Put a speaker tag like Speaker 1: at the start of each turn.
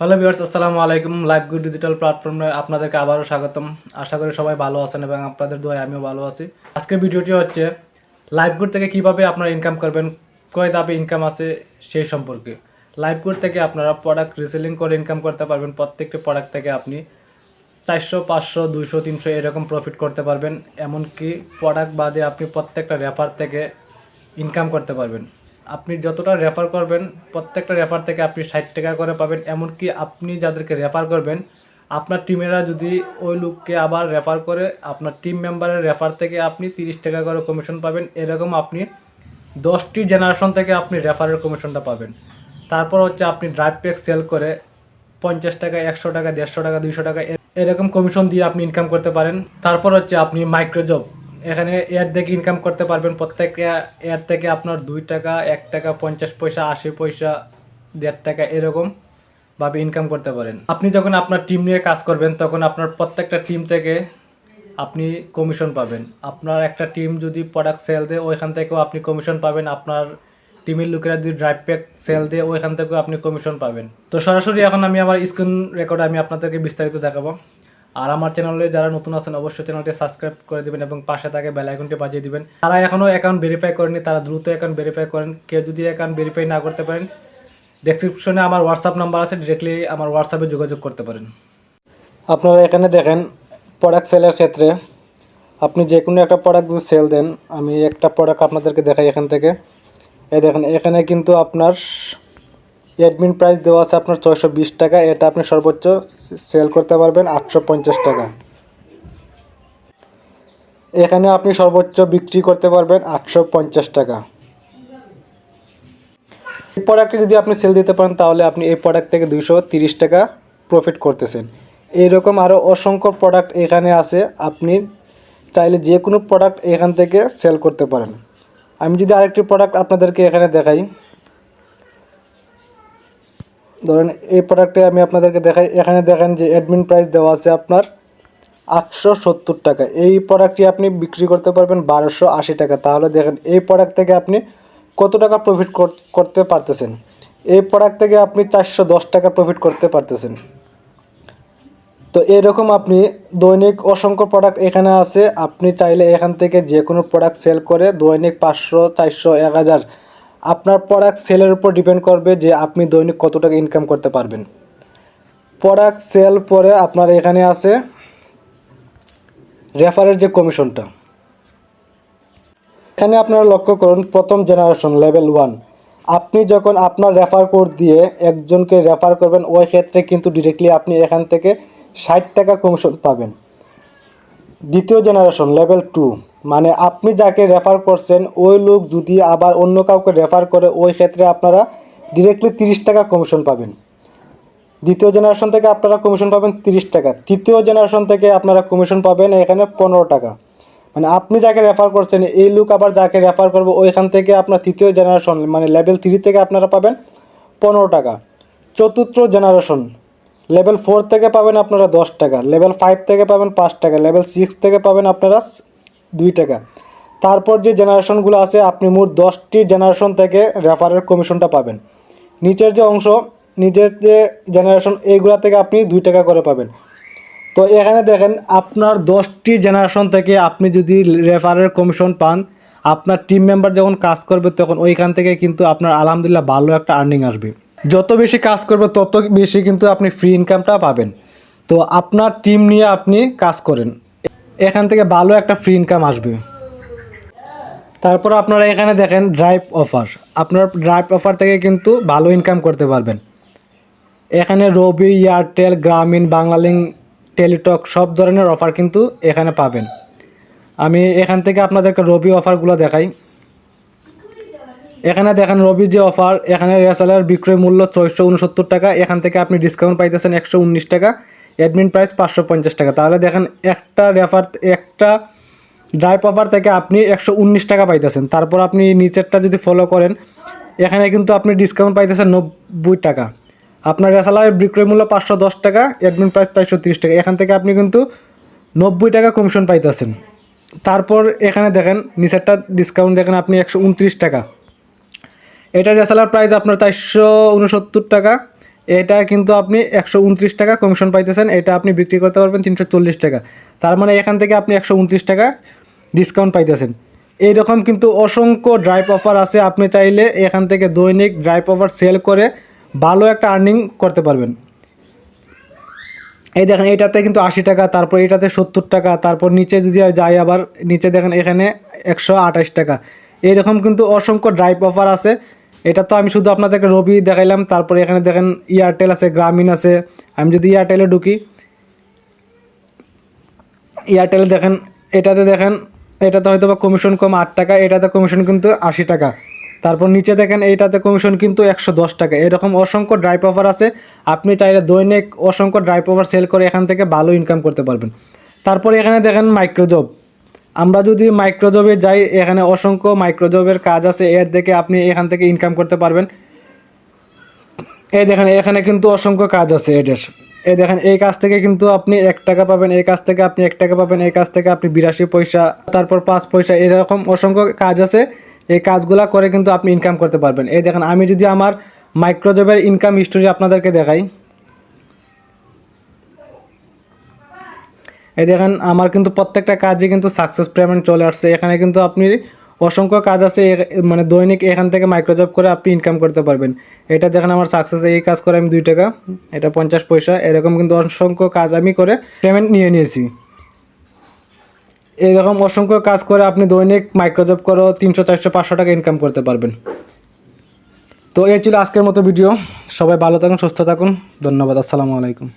Speaker 1: Hello viewers, আসসালামু আলাইকুম। Live good digital প্ল্যাটফর্মে আপনাদেরকে আবারও স্বাগতম। আশা করি সবাই ভালো আছেন এবং আপনাদের দোয়ায় আমিও ভালো আছি। আজকের ভিডিওটি হচ্ছে লাইভ গুড থেকে কীভাবে আপনারা ইনকাম করবেন, কয় দাবে ইনকাম আছে সেই সম্পর্কে। লাইভ গুড থেকে আপনারা প্রোডাক্ট রিসেলিং করে ইনকাম করতে পারবেন। প্রত্যেকটি প্রোডাক্ট থেকে আপনি চারশো, পাঁচশো, দুইশো, তিনশো এরকম প্রফিট করতে পারবেন। এমনকি প্রোডাক্ট বাদে আপনি প্রত্যেকটা রেফার থেকে ইনকাম করতে পারবেন। আপনি যতটা রেফার করবেন, প্রত্যেকটা রেফার থেকে আপনি ষাট টাকা করে পাবেন। এমনকি আপনি যাদেরকে রেফার করবেন, আপনার টিমেরা যদি ওই লোককে আবার রেফার করে, আপনার টিম মেম্বারের রেফার থেকে আপনি তিরিশ টাকা করে কমিশন পাবেন। এরকম আপনি দশটি জেনারেশন থেকে আপনি রেফারের কমিশনটা পাবেন। তারপর হচ্ছে আপনি ড্রাইভ প্যাক সেল করে পঞ্চাশ টাকা, একশো টাকা, দেড়শো টাকা, দুইশো টাকা এরকম কমিশন দিয়ে আপনি ইনকাম করতে পারেন। তারপর হচ্ছে আপনি মাইক্রোজব এখানে এর থেকে ইনকাম করতে পারবেন। প্রত্যেক এর থেকে আপনার দুই টাকা, এক টাকা, পঞ্চাশ পয়সা, আশি পয়সা, দেড় টাকা এরকম ভাবে ইনকাম করতে পারেন। আপনি যখন আপনার টিম নিয়ে কাজ করবেন, তখন আপনার প্রত্যেকটা টিম থেকে আপনি কমিশন পাবেন। আপনার একটা টিম যদি প্রোডাক্ট সেল দেয়, ওইখান থেকেও আপনি কমিশন পাবেন। আপনার টিমের লোকেরা যদি ড্রাইভ প্যাক সেল দেয়, ওইখান থেকেও আপনি কমিশন পাবেন। তো সরাসরি এখন আমি আমার স্ক্রিন রেকর্ডে আমি আপনাদেরকে বিস্তারিত দেখাবো। আর আমার চ্যানেলে যারা নতুন আছেন, অবশ্যই চ্যানেলটি সাবস্ক্রাইব করে দিবেন এবং পাশে থাকে বেল আইকনটি বাজিয়ে দিবেন। তারা এখনও অ্যাকাউন্ট ভেরিফাই করেনি, তারা দ্রুত অ্যাকাউন্ট ভেরিফাই করেন। কেউ যদি অ্যাকাউন্ট ভেরিফাই না করতে পারেন ডেসক্রিপশনে আমার হোয়াটসঅ্যাপ নাম্বার আছে ডিরেক্টলি আমার হোয়াটসঅ্যাপে যোগাযোগ করতে পারেন। আপনারা এখানে দেখেন প্রোডাক্ট সেলের ক্ষেত্রে আপনি যে কোনো একটা প্রোডাক্ট যদি সেল দেন, আমি একটা প্রোডাক্ট আপনাদেরকে দেখাই এখান থেকে। এই দেখেন, এখানে কিন্তু আপনার অ্যাডমিন প্রাইস দেওয়া আছে আপনার ছয়শো বিশ টাকা। এটা আপনি সর্বোচ্চ সেল করতে পারবেন আটশো পঞ্চাশ টাকা। এখানে আপনি সর্বোচ্চ বিক্রি করতে পারবেন আটশো পঞ্চাশ টাকা। এই প্রোডাক্টে যদি আপনি সেল দিতে পারেন, তাহলে আপনি এই প্রোডাক্ট থেকে দুইশো টাকা প্রফিট করতেছেন। এইরকম আরও অসংখ্য প্রোডাক্ট এখানে আছে। আপনি চাইলে যে কোনো প্রোডাক্ট এখান থেকে সেল করতে পারেন। আমি যদি আরেকটি প্রোডাক্ট আপনাদেরকে এখানে দেখাই। ধরেন এই প্রোডাক্টে আমি আপনাদেরকে দেখাই, এখানে দেখেন যে অ্যাডমিন প্রাইস দেওয়া আছে আপনার আটশো সত্তর টাকা। এই প্রোডাক্টটি আপনি বিক্রি করতে পারবেন বারোশো আশি টাকা। তাহলে দেখেন, এই প্রোডাক্ট থেকে আপনি কত টাকা প্রফিট করতে পারতেছেন? এই প্রোডাক্ট থেকে আপনি চারশো দশ টাকা প্রফিট করতে পারতেছেন। তো এরকম আপনি দৈনিক অসংখ্য প্রোডাক্ট এখানে আছে। আপনি চাইলে এখান থেকে যে কোনো প্রোডাক্ট সেল করে দৈনিক পাঁচশো, চারশো, এক হাজার আপনার প্রোডাক্ট সেলের উপর ডিপেন্ড করবে যে আপনি দৈনিক কত টাকা ইনকাম করতে পারবেন। প্রোডাক্ট সেল পরে আপনার এখানে আছে রেফারের যে কমিশনটা এখানে আপনারা লক্ষ্য করুন, প্রথম জেনারেশন লেভেল ওয়ান আপনি যখন আপনার রেফার কোড দিয়ে একজনকে রেফার করবেন, ওই ক্ষেত্রে কিন্তু ডিরেক্টলি আপনি এখান থেকে ষাট টাকা কমিশন পাবেন। দ্বিতীয় জেনারেশন লেভেল টু মানে আপনি যাকে রেফার করছেন, ওই লোক যদি আবার অন্য কাউকে রেফার করে, ওই ক্ষেত্রে আপনারা ডিরেক্টলি তিরিশ টাকা কমিশন পাবেন। দ্বিতীয় জেনারেশন থেকে আপনারা কমিশন পাবেন তিরিশ টাকা। তৃতীয় জেনারেশন থেকে আপনারা কমিশন পাবেন এখানে পনেরো টাকা। মানে আপনি যাকে রেফার করছেন, এই লোক আবার যাকে রেফার করব, ওইখান থেকে আপনার তৃতীয় জেনারেশন মানে লেভেল থ্রি থেকে আপনারা পাবেন পনেরো টাকা। চতুর্থ জেনারেশন লেভেল ফোর থেকে পাবেন আপনারা দশ টাকা লেভেল ফাইভ থেকে পাবেন পাঁচ টাকা লেভেল সিক্স থেকে পাবেন আপনারা দুই টাকা। তারপর যে জেনারেশনগুলো আছে, আপনি মোট দশটি জেনারেশন থেকে রেফারের কমিশনটা পাবেন। নিচের যে অংশ, নিচের যে জেনারেশন, এইগুলা থেকে আপনি দুই টাকা করে পাবেন। তো এখানে দেখেন, আপনার দশটি জেনারেশন থেকে আপনি যদি রেফারের কমিশন পান, আপনার টিম মেম্বার যখন কাজ করবে, তখন ওইখান থেকে কিন্তু আপনার আলহামদুলিল্লাহ ভালো একটা আর্নিং আসবে। যত বেশি কাজ করবে, তত বেশি কিন্তু আপনি ফ্রি ইনকামটা পাবেন। তো আপনার টিম নিয়ে আপনি কাজ করেন। এখান থেকে ভালো একটা ফ্রি ইনকাম আসবে। তারপর আপনারা এখানে দেখেন ড্রাইভ অফার আপনার ড্রাইভ অফার থেকে কিন্তু ভালো ইনকাম করতে পারবেন। এখানে রবি এয়ারটেল গ্রামীণ বাংলালিংক টেলিটক সব ধরনের অফার কিন্তু এখানে পাবেন। আমি এখান থেকে আপনাদেরকে রবি অফারগুলো দেখাই। এখানে দেখেন রবি যে অফার এখানে রেসালের বিক্রয় মূল্য ছয়শো উনসত্তর টাকা, এখান থেকে আপনি ডিসকাউন্ট পাইতেছেন একশো উনিশ টাকা। অ্যাডমিন প্রাইস পাঁচশো পঞ্চাশ টাকা। তাহলে দেখেন, একটা রেফার, একটা ড্রাইভ অফার থেকে আপনি একশো উনিশ টাকা পাইতেছেন। তারপর আপনি নিচেরটা যদি ফলো করেন, এখানে কিন্তু আপনি ডিসকাউন্ট পাইতেছেন নব্বই টাকা। আপনার রেসালারের বিক্রয় মূল্য পাঁচশো দশ টাকা অ্যাডমিন প্রাইস চারশো তিরিশ টাকা। এখান থেকে আপনি কিন্তু নব্বই টাকা কমিশন পাইতেছেন। তারপর এখানে দেখেন, নিচেরটা ডিসকাউন্ট দেখেন, আপনি একশো উনত্রিশ টাকা। এটা রেসালার প্রাইস আপনার চারশো উনসত্তর টাকা। এটা কিন্তু আপনি একশো উনত্রিশ টাকা কমিশন পাইতেছেন, এটা আপনি বিক্রি করতে পারবেন তিনশো চল্লিশ টাকা। তার মানে এখান থেকে আপনি একশো উনত্রিশ টাকা ডিসকাউন্ট পাইতেছেন। এইরকম কিন্তু অসংখ্য ড্রাইভ অফার আছে, আপনি চাইলে এখান থেকে দৈনিক ড্রাইভ অফার সেল করে ভালো একটা আর্নিং করতে পারবেন। এই দেখেন, এটাতে কিন্তু আশি টাকা, তারপর এটাতে সত্তর টাকা, তারপর নিচে যদি যাই আবার, নিচে দেখেন এখানে একশো আঠাশ টাকা। এইরকম কিন্তু অসংখ্য ড্রাইভ অফার আছে। এটা তো আমি শুধু আপনাদেরকে রবি দেখাইলাম, তারপরে এখানে দেখেন এয়ারটেল আছে গ্রামীণ আছে। আমি যদি এয়ারটেলে ঢুকি এয়ারটেলে দেখেন, এটাতে দেখেন, এটাতে হয়তো বা কমিশন কম আট টাকা, এটাতে কমিশন কিন্তু আশি টাকা। তারপর নিচে দেখেন এইটাতে কমিশন কিন্তু একশো দশ টাকা। এরকম অসংখ্য ড্রাইভ অফার আছে। আপনি চাইলে দৈনিক অসংখ্য ড্রাইভ অফার সেল করে এখান থেকে ভালো ইনকাম করতে পারবেন। তারপরে এখানে দেখেন মাইক্রোজব আমরা যদি মাইক্রোজবে যাই, এখানে অসংখ্য মাইক্রোজবের কাজ আছে। এর দেখে আপনি এখান থেকে ইনকাম করতে পারবেন। এই দেখেন, এখানে কিন্তু অসংখ্য কাজ আছে এটার এই দেখেন, এই কাজ থেকে কিন্তু আপনি এক টাকা পাবেন, এই কাজ থেকে আপনি এক টাকা পাবেন, এই কাজ থেকে আপনি বিরাশি পয়সা, তারপর পাঁচ পয়সা, এরকম অসংখ্য কাজ আছে। এই কাজগুলা করে কিন্তু আপনি ইনকাম করতে পারবেন। এই দেখেন, আমি যদি আমার মাইক্রোজবের ইনকাম হিস্টোরি আপনাদেরকে দেখাই। এই দেখেন, আমার কিন্তু প্রত্যেকটা কাজে কিন্তু সাকসেস পেমেন্ট চলে আসছে। এখানে কিন্তু আপনি অসংখ্য কাজ আছে মানে দৈনিক এখান থেকে মাইক্রোজব করে আপনি ইনকাম করতে পারবেন। এটা দেখেন, আমার সাকসেস এই কাজ করে আমি দুই টাকা, এটা পঞ্চাশ পয়সা, এরকম কিন্তু অসংখ্য কাজ আমি করে পেমেন্ট নিয়ে নিয়েছি। এরকম অসংখ্য কাজ করে আপনি দৈনিক মাইক্রোজব করে তিনশো, চারশো, পাঁচশো টাকা ইনকাম করতে পারবেন। তো এই ছিল আজকের মতো ভিডিও সবাই ভালো থাকুন, সুস্থ থাকুন। ধন্যবাদ, আসসালামু আলাইকুম।